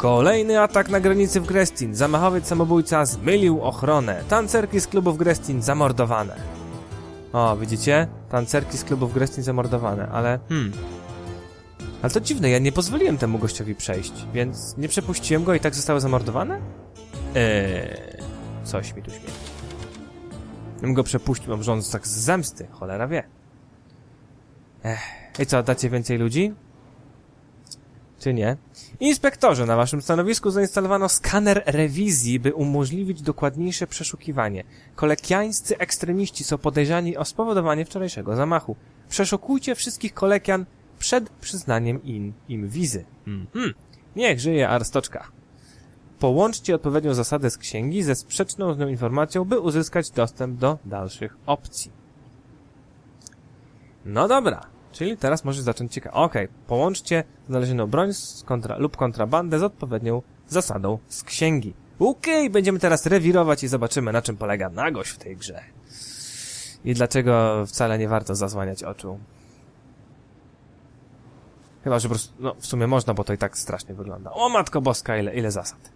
Kolejny atak na granicy w Grestin. Zamachowiec samobójca zmylił ochronę. Tancerki z klubów Grestin zamordowane. O, widzicie? Tancerki z klubów Grestin zamordowane, ale hmm. Ale to dziwne, ja nie pozwoliłem temu gościowi przejść, więc nie przepuściłem go i tak zostały zamordowane? Eee, coś mi tu śmierdzi. Bym go przepuścił, może on tak z zemsty, cholera wie. Ech, i co, dacie więcej ludzi? Czy nie? Inspektorze, na waszym stanowisku zainstalowano skaner rewizji, by umożliwić dokładniejsze przeszukiwanie. Kolekiańscy ekstremiści są podejrzani o spowodowanie wczorajszego zamachu. Przeszukujcie wszystkich kolekian przed przyznaniem im, im wizy. Mhm. Niech żyje Arstoczka. Połączcie odpowiednią zasadę z księgi ze sprzeczną z nią informacją, by uzyskać dostęp do dalszych opcji. No dobra, czyli teraz może zacząć ciekawe. Okej, połączcie znalezioną broń z kontra lub kontrabandę z odpowiednią zasadą z księgi. Okej, będziemy teraz rewirować i zobaczymy na czym polega nagość w tej grze. I dlaczego wcale nie warto zasłaniać oczu. Chyba, że po prostu, no w sumie można, bo to i tak strasznie wygląda. O matko boska, ile, ile zasad.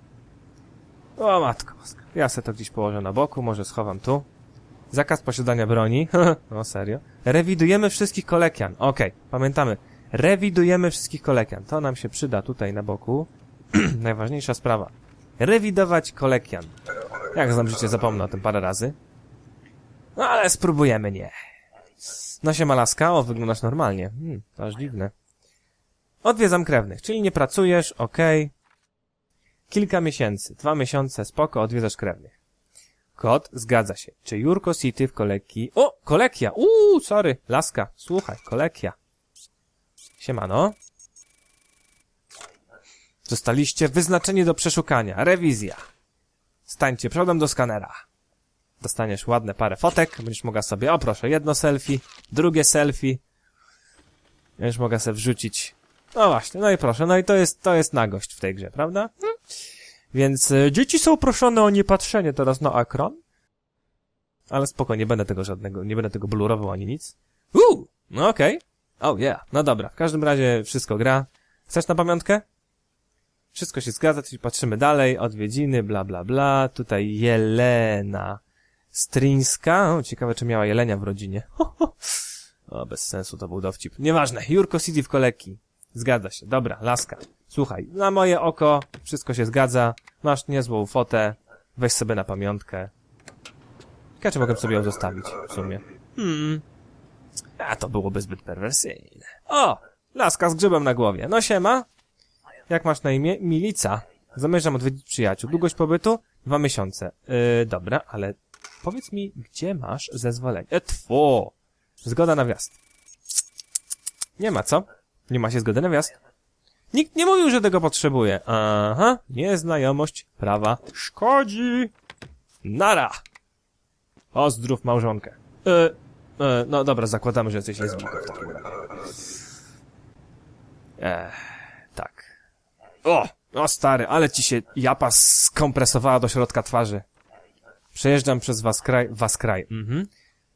O matko boska. Ja se to gdzieś położę na boku, może schowam tu. Zakaz posiadania broni. no serio. Rewidujemy wszystkich kolekian. Okej, pamiętamy. Rewidujemy wszystkich kolekian. To nam się przyda tutaj na boku. Najważniejsza sprawa. Rewidować kolekian. Jak znam życie, zapomnę o tym parę razy. No ale spróbujemy, nie. No się malaska, o, wyglądasz normalnie. Hmm, to aż dziwne. Odwiedzam krewnych, czyli nie pracujesz, okej. Kilka miesięcy, dwa miesiące, spoko, odwiedzasz krewnych. Kot, zgadza się. Czy Jurko City w koleki... O, kolekia! Uuu, sorry, laska, słuchaj, kolekia. Siemano. Zostaliście wyznaczeni do przeszukania. Rewizja. Stańcie przodem do skanera. Dostaniesz ładne parę fotek, będziesz mogła sobie, o proszę, jedno selfie, drugie selfie. Będziesz mogła sobie wrzucić. No właśnie, no i proszę, no i to jest, to jest nagość w tej grze, prawda? Hmm. Więc e, dzieci są proszone o niepatrzenie teraz na ekran. Ale spoko, nie będę tego żadnego, nie będę tego blurował ani nic. Uuu, no okej. Oh yeah, no dobra, w każdym razie wszystko gra. Chcesz na pamiątkę? Wszystko się zgadza, czyli patrzymy dalej, odwiedziny, bla bla bla. Tutaj Jelena Strińska. O, ciekawe, czy miała jelenia w rodzinie. O, bez sensu to był dowcip. Nieważne, Jurko City w koleki. Zgadza się, dobra, laska. Słuchaj, na moje oko wszystko się zgadza. Masz niezłą fotę. Weź sobie na pamiątkę. Czy mogę sobie ją zostawić, w sumie. Hmm. A to byłoby zbyt perwersyjne. O! Laska z grzybem na głowie. No siema. Jak masz na imię? Milica. Zamierzam odwiedzić przyjaciół. Długość pobytu? Dwa miesiące. Yy, dobra, ale powiedz mi, gdzie masz zezwolenie? E! Zgoda na wjazd. Nie ma, co? Nie ma się zgody na wjazd? Nikt nie mówił, że tego potrzebuje. Aha, nieznajomość prawa szkodzi. Nara! Pozdrów małżonkę. E, e, no dobra, zakładamy, że jesteś lesbijką w. Ech, tak. O! O stary, ale ci się japa skompresowała do środka twarzy. Przejeżdżam przez was kraj, was kraj. Mhm.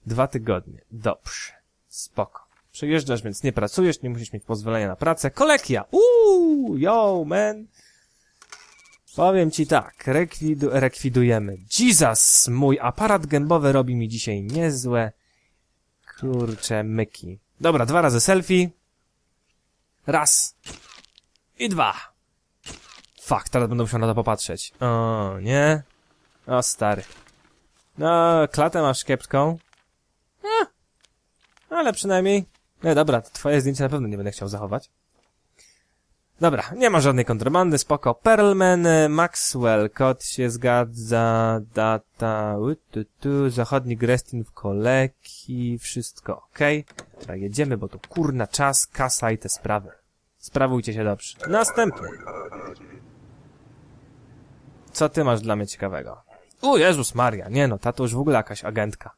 Dwa tygodnie. Dobrze. Spoko. Przejeżdżasz, więc nie pracujesz, nie musisz mieć pozwolenia na pracę. Kolekia! Uuu, yo, man! Powiem ci tak, rekwidu, rekwidujemy. Jesus, mój aparat gębowy robi mi dzisiaj niezłe, kurcze, myki. Dobra, dwa razy selfie. Raz. I dwa. Fuck, teraz będę musiał na to popatrzeć. O, nie? O, stary. No, klatę masz kiepską. Eh, ale przynajmniej... No dobra, twoje zdjęcie na pewno nie będę chciał zachować. Dobra, nie ma żadnej kontrabandy, spoko. Perlman, e, Maxwell, kod się zgadza, data, u, tu, tu, zachodni Grestin w koleki, wszystko okej. Dobra, jedziemy, bo to kurna czas, kasa i te sprawy. Sprawujcie się dobrze. Następny. Co ty masz dla mnie ciekawego? O Jezus Maria, nie no, ta to już w ogóle jakaś agentka.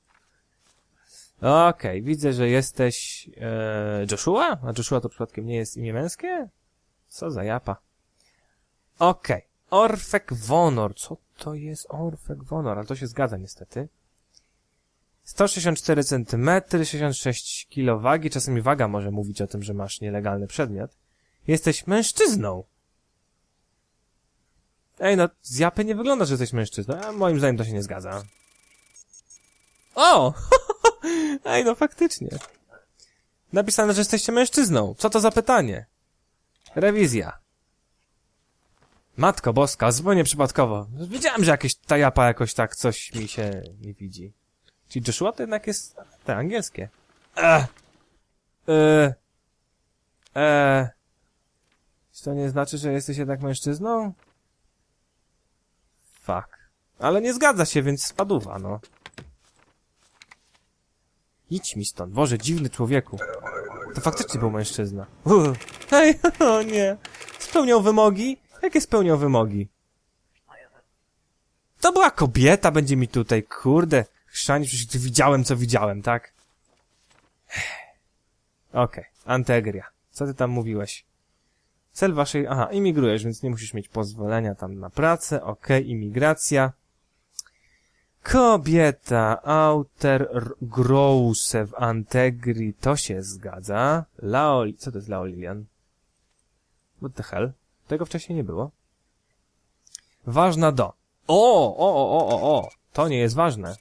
Okej, widzę, że jesteś e, Joshua? A Joshua to przypadkiem nie jest imię męskie? Co za japa. Okej, Orfek Wonor. Co to jest Orfek Wonor? Ale to się zgadza niestety. 164 cm, 66 kg wagi. Czasami waga może mówić o tym, że masz nielegalny przedmiot. Jesteś mężczyzną. Ej, no, z japy nie wygląda, że jesteś mężczyzną, a moim zdaniem to się nie zgadza. O! Ej, no faktycznie. Napisane, że jesteście mężczyzną. Co to za pytanie? Rewizja. Matko boska, zupełnie przypadkowo. Wiedziałem, że jakieś ta japa jakoś tak coś mi się nie widzi. Czyli Joshua to jednak jest te angielskie. Eee. Eee. Czy to nie znaczy, że jesteś jednak mężczyzną? Fuck. Ale nie zgadza się, więc spaduwa, no. Idź mi stąd, Boże, dziwny człowieku. To faktycznie był mężczyzna. Uuu. Hej, o nie. Spełniał wymogi? Jakie spełniał wymogi? To była kobieta, będzie mi tutaj, kurde. Chrzani, przecież widziałem, co widziałem, tak? Okej, Antegria. Co ty tam mówiłeś? Cel waszej... Aha, imigrujesz, więc nie musisz mieć pozwolenia tam na pracę. Okej, imigracja. Kobieta, Outer Grose w Antegri, to się zgadza. Laoli... Co to jest Laolilian? What the hell? Tego wcześniej nie było. Ważna do. O, o, o, o, o, o. To nie jest ważne.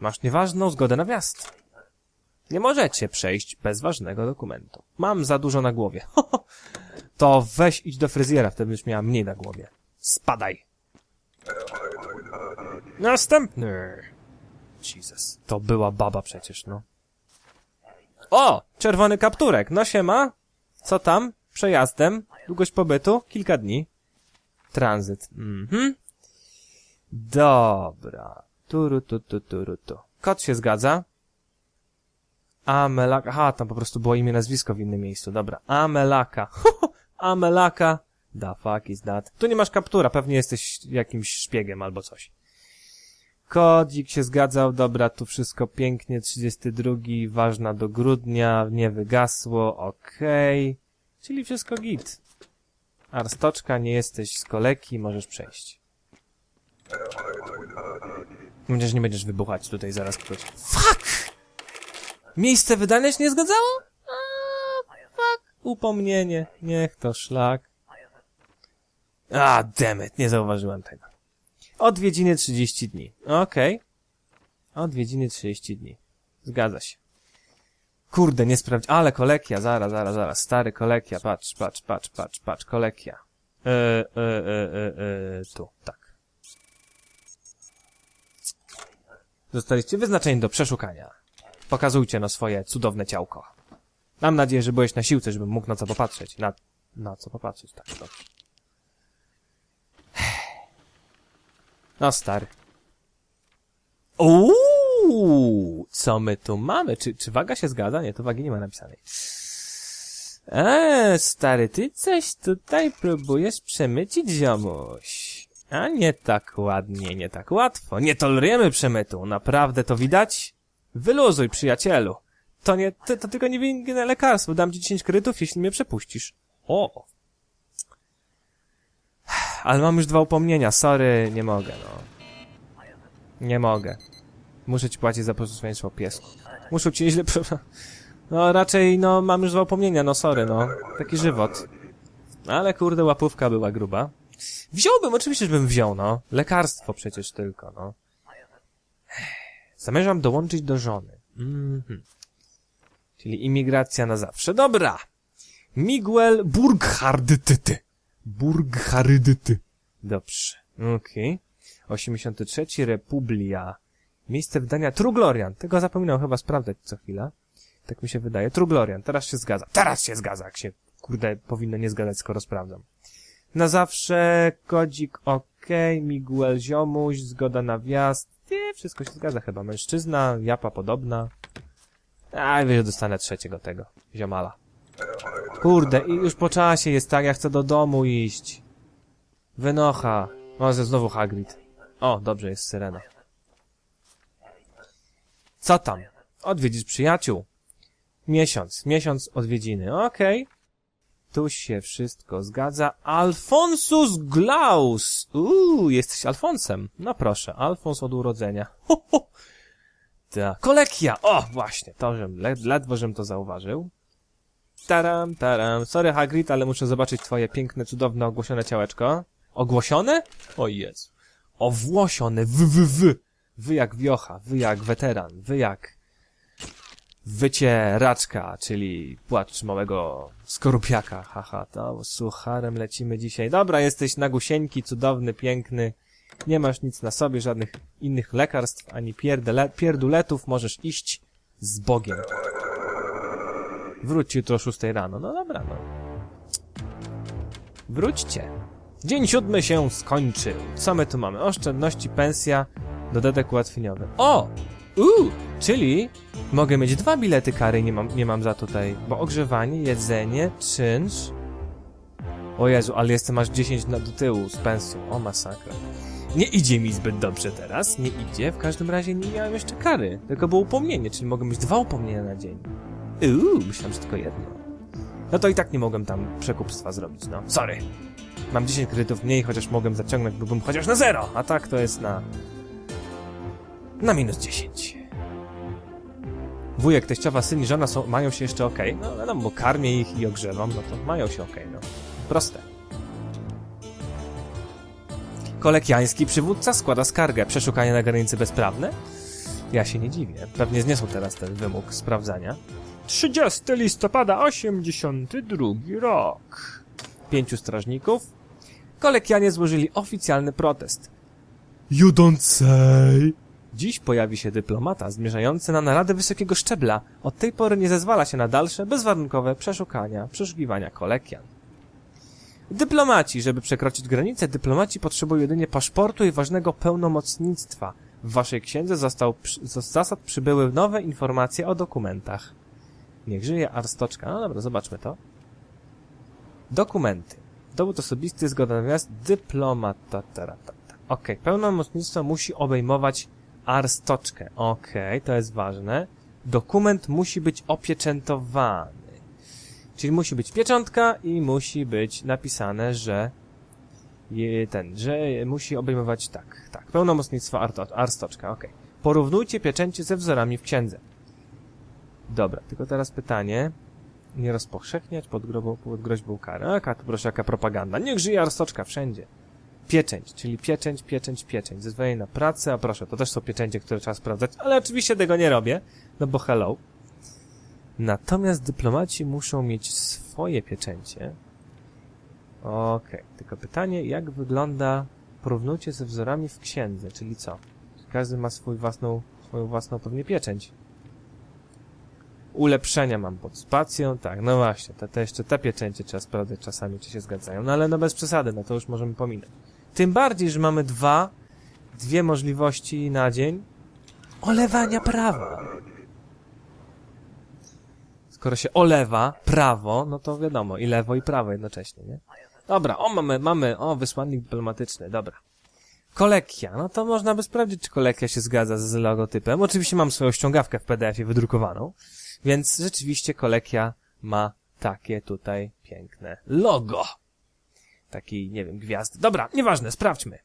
Masz nieważną zgodę na wjazd. Nie możecie przejść bez ważnego dokumentu. Mam za dużo na głowie. to weź idź do fryzjera, wtedy będziesz miała mniej na głowie. Spadaj. Następny. Jesus. To była baba przecież, no. O! Czerwony kapturek. No siema. Co tam? Przejazdem. Długość pobytu? Kilka dni. Tranzyt. Mhm. Dobra. Turu, tu, tu, turu, tu. Kot się zgadza. Amelaka. Aha, tam po prostu było imię, nazwisko w innym miejscu. Dobra. Amelaka. Amelaka. The fuck is that? Tu nie masz kaptura, pewnie jesteś jakimś szpiegiem albo coś. Kodzik się zgadzał, dobra, tu wszystko pięknie, 32, ważna do grudnia, nie wygasło, okej. Czyli wszystko git. Arstoczka, nie jesteś z koleki, możesz przejść. Będziesz, nie będziesz wybuchać tutaj zaraz ktoś. Fuck! Miejsce wydania się nie zgadzało? A, fuck. Upomnienie. Niech to szlak. A, demet, nie zauważyłem tego. Odwiedziny 30 dni. Okej. Odwiedziny 30 dni. Zgadza się. Kurde, nie sprawdź. Ale kolekia, zaraz, zaraz, zaraz. Stary kolekia, patrz, patrz, patrz, patrz, patrz, kolekia. E, e, e, e, e, tu, tak. Zostaliście wyznaczeni do przeszukania. Pokazujcie no swoje cudowne ciałko. Mam nadzieję, że byłeś na siłce, żebym mógł na co popatrzeć. Na, na co popatrzeć, tak, dobrze. No, stary. Uuu, co my tu mamy? Czy, czy waga się zgadza? Nie, tu wagi nie ma napisanej. Eee, stary, ty coś tutaj próbujesz przemycić, ziomuś. A nie tak ładnie, nie tak łatwo. Nie tolerujemy przemytu. Naprawdę to widać? Wyluzuj, przyjacielu. To nie, to, to tylko niewinne lekarstwo. Dam ci 10 kredytów, jeśli mnie przepuścisz. O. Ale mam już dwa upomnienia. Sorry, nie mogę, no. Nie mogę. Muszę ci płacić za posłuszeństwo piesku. Muszę ci źle... No raczej, no, mam już dwa upomnienia, no sorry, no. Taki żywot. Ale kurde, łapówka była gruba. Wziąłbym, oczywiście, żebym wziął, no. Lekarstwo przecież tylko, no. Zamierzam dołączyć do żony. Mhm. Czyli imigracja na zawsze. Dobra. Miguel Burghardyty. Burghardyty. Dobrze. Okej. 83. Republia. Miejsce wydania Truglorian. Tego zapominam chyba sprawdzać co chwila. Tak mi się wydaje. Truglorian. Teraz się zgadza. Teraz się zgadza, jak się, kurde, powinno nie zgadzać, skoro sprawdzam. Na zawsze kodzik ok, Miguel ziomuś, zgoda na wjazd. Nie, wszystko się zgadza chyba. Mężczyzna, japa podobna. A, wiesz, dostanę trzeciego tego, ziomala. Kurde, i już po czasie jest tak, ja chcę do domu iść. Wynocha. O, ze znowu Hagrid. O, dobrze, jest syrena. Co tam? Odwiedzić przyjaciół. Miesiąc, miesiąc odwiedziny, okej. Tu się wszystko zgadza. Alfonsus Glaus! Uuu, jesteś Alfonsem. No proszę, Alfons od urodzenia. Ho, ho. Ta. Kolekia! O, właśnie, to, żem, led, ledwo, żem to zauważył. Taram, taram. Sorry, Hagrid, ale muszę zobaczyć twoje piękne, cudowne, ogłosione ciałeczko. Ogłosione? O Jezu. Owłosione. W, w, w. Wy jak wiocha, wy jak weteran, wy jak wycieraczka, czyli płacz małego skorupiaka. Haha, to sucharem lecimy dzisiaj. Dobra, jesteś nagusieńki, cudowny, piękny. Nie masz nic na sobie, żadnych innych lekarstw, ani pierduletów. Możesz iść z Bogiem. Wróć jutro o 6 rano. No dobra, no. Wróćcie. Dzień siódmy się skończył. Co my tu mamy? Oszczędności, pensja, dodatek ułatwieniowy. O! Uuu! Czyli mogę mieć dwa bilety kary, nie mam, nie mam za tutaj, bo ogrzewanie, jedzenie, czynsz... O Jezu, ale jestem aż 10 na, do tyłu z pensją. O masakra. Nie idzie mi zbyt dobrze teraz, nie idzie. W każdym razie nie miałem jeszcze kary, tylko było upomnienie, czyli mogę mieć dwa upomnienia na dzień. Uuu, myślałem, że tylko jedno. No to i tak nie mogłem tam przekupstwa zrobić, no. Sorry. Mam 10 kredytów mniej, chociaż mogłem zaciągnąć, byłbym chociaż na zero, a tak to jest na... na minus 10. Wujek, teściowa, syn i żona są, mają się jeszcze okej. No wiadomo, bo karmię ich i ogrzewam, no to mają się okej, no. Proste. Kolekiański przywódca składa skargę. Przeszukanie na granicy bezprawne? Ja się nie dziwię. Pewnie zniosą teraz ten wymóg sprawdzania. 30 listopada 82 rok. Pięciu strażników. Kolekianie złożyli oficjalny protest. You don't say. Dziś pojawi się dyplomata zmierzający na naradę wysokiego szczebla. Od tej pory nie zezwala się na dalsze, bezwarunkowe przeszukania, przeszukiwania kolekian. Dyplomaci, żeby przekroczyć granicę, dyplomaci potrzebują jedynie paszportu i ważnego pełnomocnictwa. W waszej księdze został, z zasad przybyły nowe informacje o dokumentach. Niech żyje Arstoczka. No dobra, zobaczmy to. Dokumenty. Dowód osobisty, zgoda na wjazd, dyplomata. taratata. Okej, pełnomocnictwo musi obejmować Arstoczkę. Okej, to jest ważne. Dokument musi być opieczętowany. Czyli musi być pieczątka i musi być napisane, że ten, że musi obejmować tak, tak, pełnomocnictwo Arstoczka, okej. Porównujcie pieczęcie ze wzorami w księdze. Dobra, tylko teraz pytanie. Nie rozpowszechniać pod, grobą, pod groźbą kary. Jaka tu proszę, jaka propaganda. Niech żyje Arstoczka wszędzie. Pieczęć, czyli pieczęć, pieczęć, pieczęć. Zezwolenie na pracę, a proszę, to też są pieczęcie, które trzeba sprawdzać, ale oczywiście tego nie robię, no bo hello. Natomiast dyplomaci muszą mieć swoje pieczęcie. Okej, tylko pytanie, jak wygląda porównujcie ze wzorami w księdze, czyli co? Każdy ma swój własną, swoją własną pewnie pieczęć. Ulepszenia mam pod spacją, tak, no właśnie, te, te jeszcze te pieczęcie trzeba sprawdzać czasami, czy się zgadzają, no ale no bez przesady, no to już możemy pominąć. Tym bardziej, że mamy dwa, dwie możliwości na dzień olewania prawa. Skoro się olewa prawo, no to wiadomo, i lewo, i prawo jednocześnie, nie? Dobra, o, mamy, mamy, o, wysłannik dyplomatyczny, dobra. Kolekia, no to można by sprawdzić, czy kolekia się zgadza z logotypem. Oczywiście mam swoją ściągawkę w PDF-ie wydrukowaną, więc rzeczywiście kolekia ma takie tutaj piękne logo. Taki, nie wiem, gwiazd. Dobra, nieważne, sprawdźmy.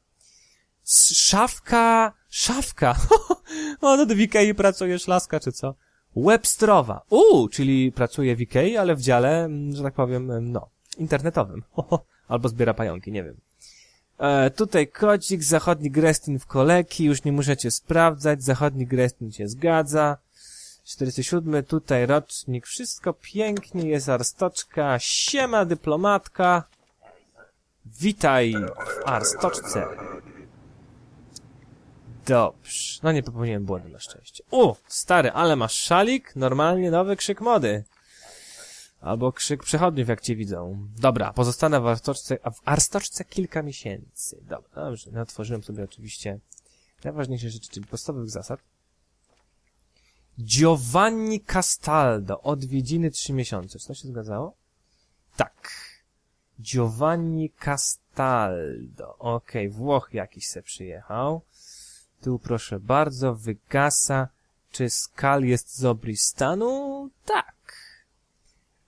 Szafka, szafka. o, no do Wikei pracujesz, laska, czy co? Webstrowa. Uuu, czyli pracuje w Ikei, ale w dziale, mm, że tak powiem, em, no, internetowym. Albo zbiera pająki, nie wiem. E, tutaj kodzik, zachodni Grestin w koleki, już nie muszę cię sprawdzać, zachodni Grestin się zgadza. 47, tutaj rocznik, wszystko pięknie, jest arstoczka, siema dyplomatka. Witaj w arstoczce. Dobrze. No nie popełniłem błędu na szczęście. U, stary, ale masz szalik? Normalnie nowy krzyk mody. Albo krzyk przechodniów, jak cię widzą. Dobra, pozostanę w Arstoczce, w Arstoczce kilka miesięcy. Dobra, dobrze. No, otworzyłem sobie oczywiście najważniejsze rzeczy, czyli podstawowych zasad. Giovanni Castaldo. Odwiedziny trzy miesiące. Czy to się zgadzało? Tak. Giovanni Castaldo. Okej, Włoch jakiś se przyjechał. Tu proszę bardzo, wygasa. Czy Skal jest z Obristanu? Tak.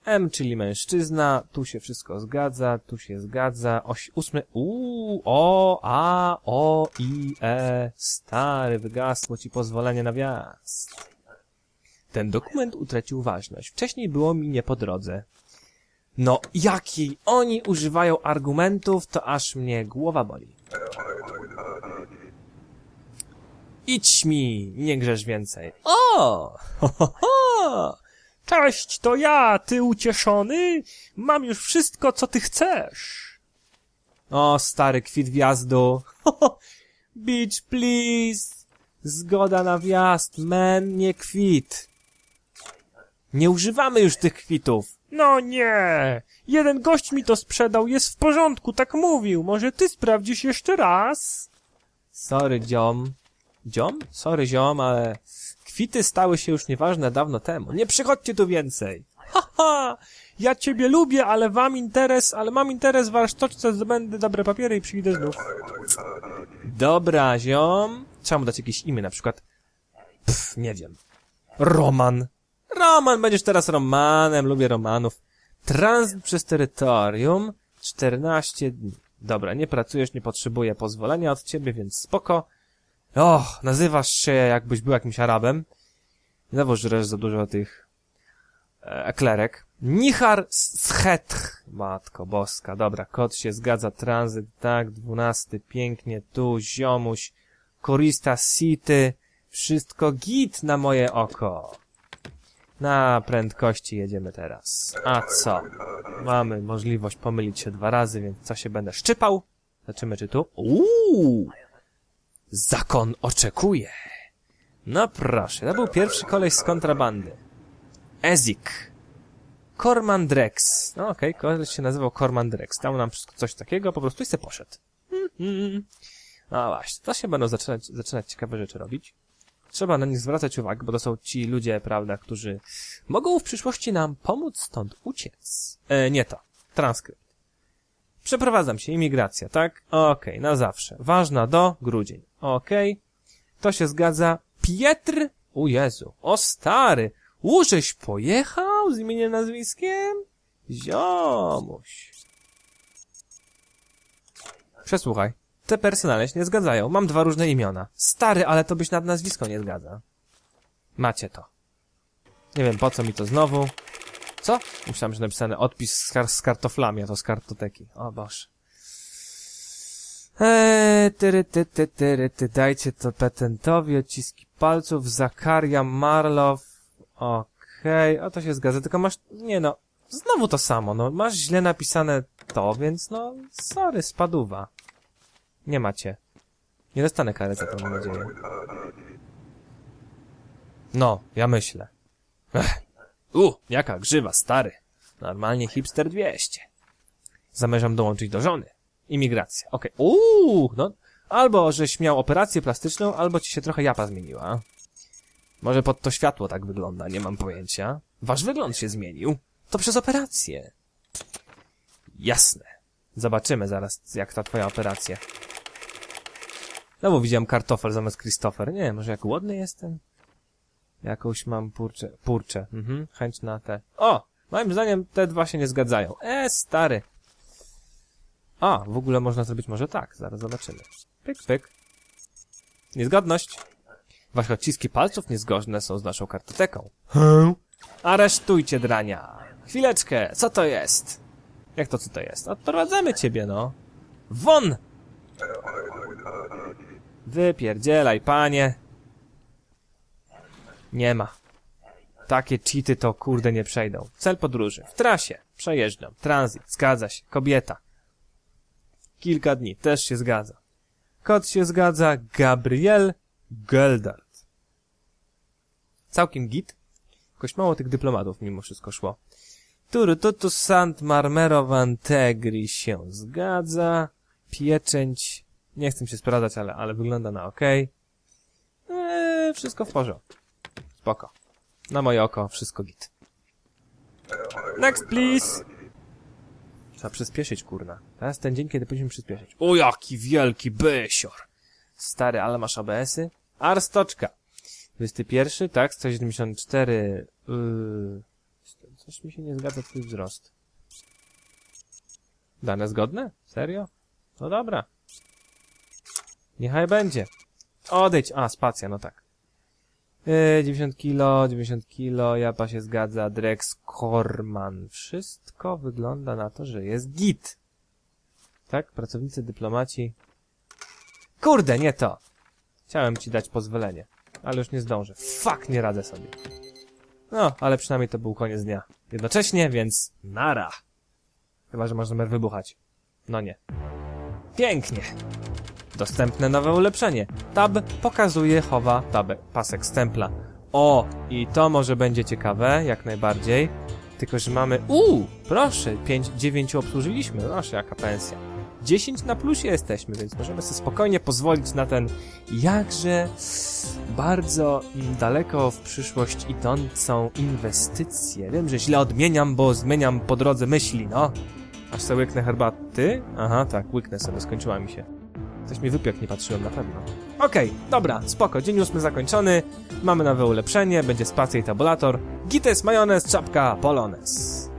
M, czyli mężczyzna, tu się wszystko zgadza, tu się zgadza, oś, ósmy, u, o, a, o, i, e, stary, wygasło ci pozwolenie na wjazd. Ten dokument utracił ważność. Wcześniej było mi nie po drodze. No, jakiej oni używają argumentów, to aż mnie głowa boli. Idź mi, nie grzesz więcej. O! Ho, ho, ho! Cześć, to ja, ty ucieszony? Mam już wszystko, co ty chcesz. O, stary kwit wjazdu. Beach, please. Zgoda na wjazd, man, nie kwit. Nie używamy już tych kwitów. No nie! Jeden gość mi to sprzedał, jest w porządku, tak mówił. Może ty sprawdzisz jeszcze raz? Sorry, dziom. Dziom? Sorry, ziom, ale kwity stały się już nieważne dawno temu. Nie przychodźcie tu więcej. Haha! Ja ciebie lubię, ale wam interes, ale mam interes w warsztoczce, zdobędę dobre papiery i przyjdę znów. Dobra, ziom. Trzeba mu dać jakieś imię, na przykład... Pff, nie wiem. Roman. Roman, będziesz teraz Romanem, lubię Romanów. Tranzyt przez terytorium, 14 dni. Dobra, nie pracujesz, nie potrzebuję pozwolenia od ciebie, więc spoko. Och, nazywasz się jakbyś był jakimś Arabem. Znowu żresz za dużo tych e, eklerek. Nichar Schetch. Matko boska, dobra, kot się zgadza, tranzyt, tak, dwunasty, pięknie, tu, ziomuś, korista city, wszystko git na moje oko. Na prędkości jedziemy teraz. A co? Mamy możliwość pomylić się dwa razy, więc co się będę szczypał? Zobaczymy, czy tu... Uuu! Zakon oczekuje. No proszę, to był pierwszy koleś z kontrabandy. Ezik. Kormandrex. No okej, okay, koleś się nazywał Kormandrex. Dał nam coś takiego, po prostu i se poszedł. Mhm. No właśnie, to się będą zaczynać, zaczynać ciekawe rzeczy robić. Trzeba na nich zwracać uwagę, bo to są ci ludzie, prawda, którzy mogą w przyszłości nam pomóc stąd uciec. E, nie to. Transkrypt. Przeprowadzam się, imigracja, tak? Okej, okay, na zawsze. Ważna do grudzień. Okej. Okay. To się zgadza. Pietr? O Jezu. O stary. Użeś pojechał z imieniem nazwiskiem? Ziomuś. Przesłuchaj. Te personale się nie zgadzają. Mam dwa różne imiona. Stary, ale to byś nad nazwisko nie zgadza. Macie to. Nie wiem, po co mi to znowu. Co? Myślałem, że napisane odpis z, kar z kartoflami, a to z kartoteki. O Boże. Eee, tyry, ty, ty, tyry, ty, dajcie to petentowi, odciski palców, Zakaria, Marlow. Okej, okay. o to się zgadza, tylko masz, nie no, znowu to samo, no, masz źle napisane to, więc no, sorry, spaduwa. Nie macie. Nie dostanę kary za to, mam nadzieję. No, ja myślę. Ech. U, jaka grzywa, stary. Normalnie hipster 200. Zamierzam dołączyć do żony. Imigracja. Okej. Okay. Uuu, no. Albo, żeś miał operację plastyczną, albo ci się trochę japa zmieniła. Może pod to światło tak wygląda, nie mam pojęcia. Wasz wygląd się zmienił. To przez operację. Jasne. Zobaczymy zaraz, jak ta twoja operacja. No bo widziałem kartofel zamiast Christopher. Nie, może jak głodny jestem? Jakąś mam purcze, purcze. Mhm, chęć na te. O! Moim zdaniem te dwa się nie zgadzają. E, stary. A, w ogóle można zrobić może tak. Zaraz zobaczymy. Pyk, pyk. Niezgodność. Wasze odciski palców niezgodne są z naszą kartoteką. Hm? Aresztujcie drania. Chwileczkę, co to jest? Jak to co to jest? Odprowadzamy ciebie, no. Won! Wypierdzielaj, panie. Nie ma. Takie cheaty to kurde nie przejdą. Cel podróży. W trasie. Przejeżdżam. Transit. Zgadza się. Kobieta. Kilka dni. Też się zgadza. Kot się zgadza. Gabriel Geldart. Całkiem git. Jakoś mało tych dyplomatów mimo wszystko szło. Turututu Sant Marmero Vantegri się zgadza. Pieczęć. Nie chcę się sprawdzać, ale, ale wygląda na ok. Eee, wszystko w porządku. Spoko. Na moje oko wszystko git. Next, please! Trzeba przyspieszyć, kurna. Teraz ten dzień, kiedy powinniśmy przyspieszyć. O, jaki wielki bysior! Stary, ale masz ABS-y? Arstoczka. 21, tak, 174. Yy... Coś mi się nie zgadza, twój wzrost. Dane zgodne? Serio? No dobra. Niechaj będzie. Odejdź. A, spacja, no tak. Yy, 90 kilo, 90 kilo, Japa się zgadza, Drex, Korman. Wszystko wygląda na to, że jest git. Tak? Pracownicy dyplomaci. Kurde, nie to. Chciałem ci dać pozwolenie, ale już nie zdążę. Fuck, nie radzę sobie. No, ale przynajmniej to był koniec dnia. Jednocześnie, więc nara. Chyba, że masz numer wybuchać. No nie. Pięknie. Dostępne nowe ulepszenie. Tab pokazuje, chowa tabę, pasek stempla. O, i to może będzie ciekawe, jak najbardziej. Tylko, że mamy... Uuu, proszę, 5, 9 obsłużyliśmy. Proszę, jaka pensja. 10 na plusie jesteśmy, więc możemy sobie spokojnie pozwolić na ten jakże bardzo mm, daleko w przyszłość idącą inwestycję. Wiem, że źle odmieniam, bo zmieniam po drodze myśli, no. Aż sobie łyknę herbaty? Aha, tak, łyknę sobie, skończyła mi się. Ktoś mi wypił, jak nie patrzyłem, na pewno. Okej, dobra, spoko, dzień ósmy zakończony. Mamy nowe ulepszenie, będzie spacja i tabulator. Gites, majonez, czapka, polones.